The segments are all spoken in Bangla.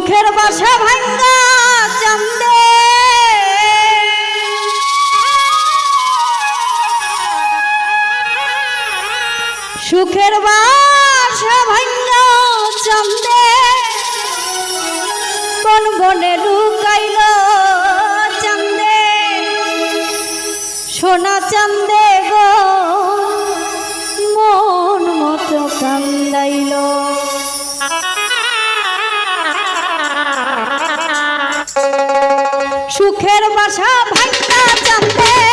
সুখের বাসা ভাঙ্গা চন্দে। সুখের বাসা ভাঙ্গা চন্দে। কোন বনে লুকাইল চন্দে। সোনা চন্দে গো সুখের বাসা ভাঙ্গা চান্দে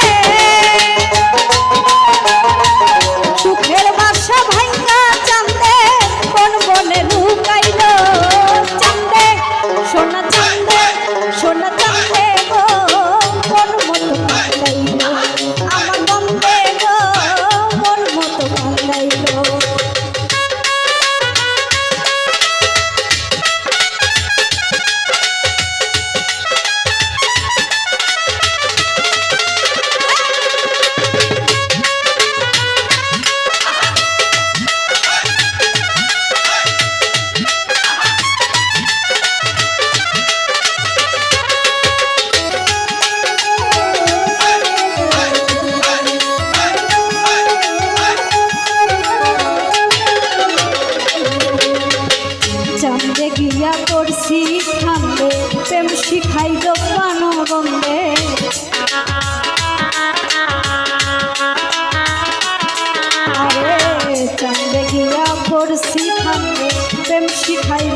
আছি ঠান্ডে প্রেম শিখাই দোকানো বন্ধে আরে চান্দে গিয়া পড়ছি ঠান্ডে প্রেম শিখাই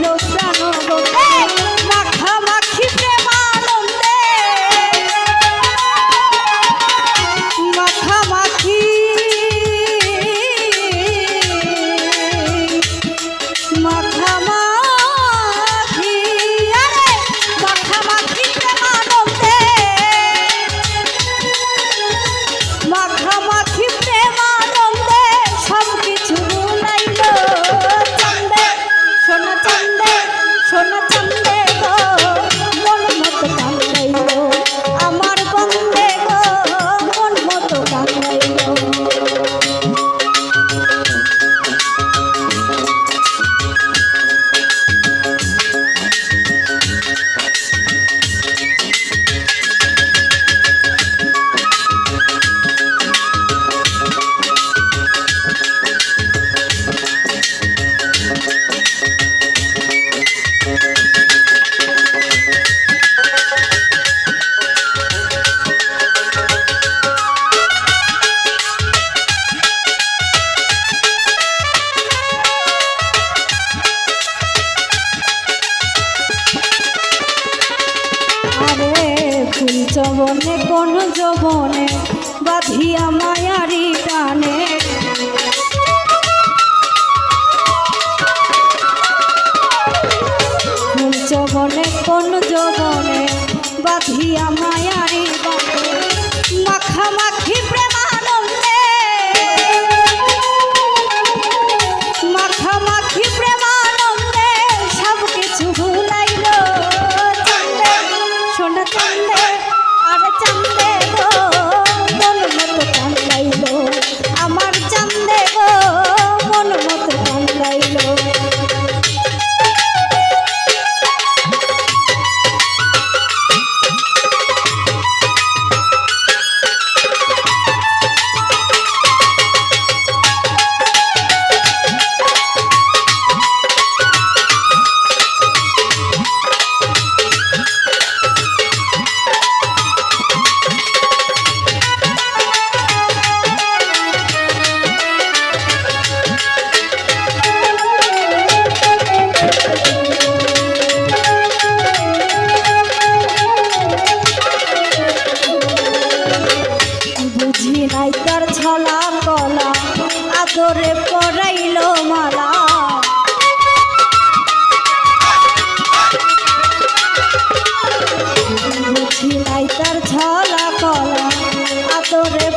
শ্রবণে কোন যৌবনে বাঁধিয়া মায়ারি টানে। আদরে পড়াইল মালা। ছিলাই তার ছলা কলা আদরে